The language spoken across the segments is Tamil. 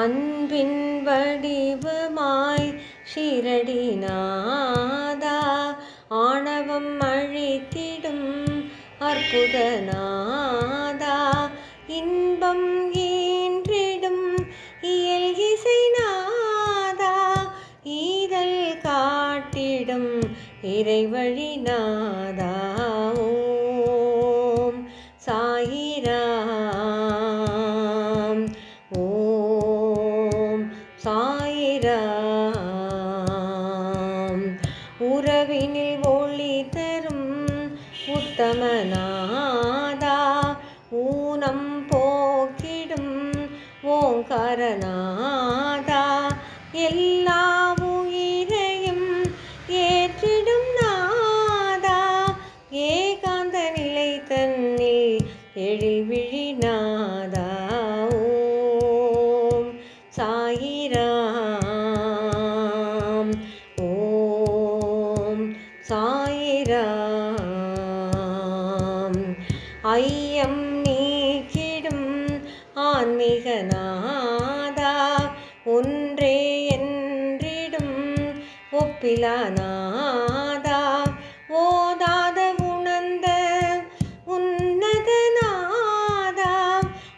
அன்பின் வடிவமாய் ஷீரடிநாதா ஆணவம் அழித்திடும் அற்புதநாதா இன்பம் ஈன்றிடும் இயல் இசைநாதா ஈதல் காட்டிடும் இறைவழிநாதா ஓம் சாயிரா. ராம் உறவினில் ஒளி தரும் உத்தமநாதா ஊனம் போக்கிடும் ஓங்காரநாதா. எல்லா உயிரையும் ஏற்றிடும் நாதா. ஏகாந்த நிலை தன்னில் எழில் விழிநாதா. சாயிராம். ஓம் சாயிராம். ஐயம் நீக்கிடும் ஆன்மீகநாதா. ஒன்றே என்றிடும் ஒப்பிலானாதா ஓதாத உணர்ந்த உன்னதநாதா.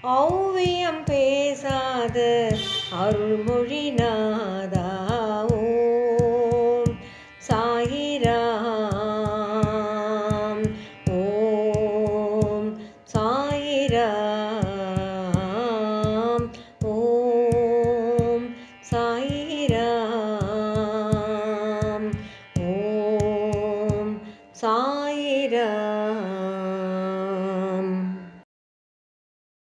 ஔவியம் பேசாத அருள்மொழிநாதா ஓம் சாயிராம். ஓம் சாயிராம். ஓம் சாயிராம். ஓம் சாயிராம்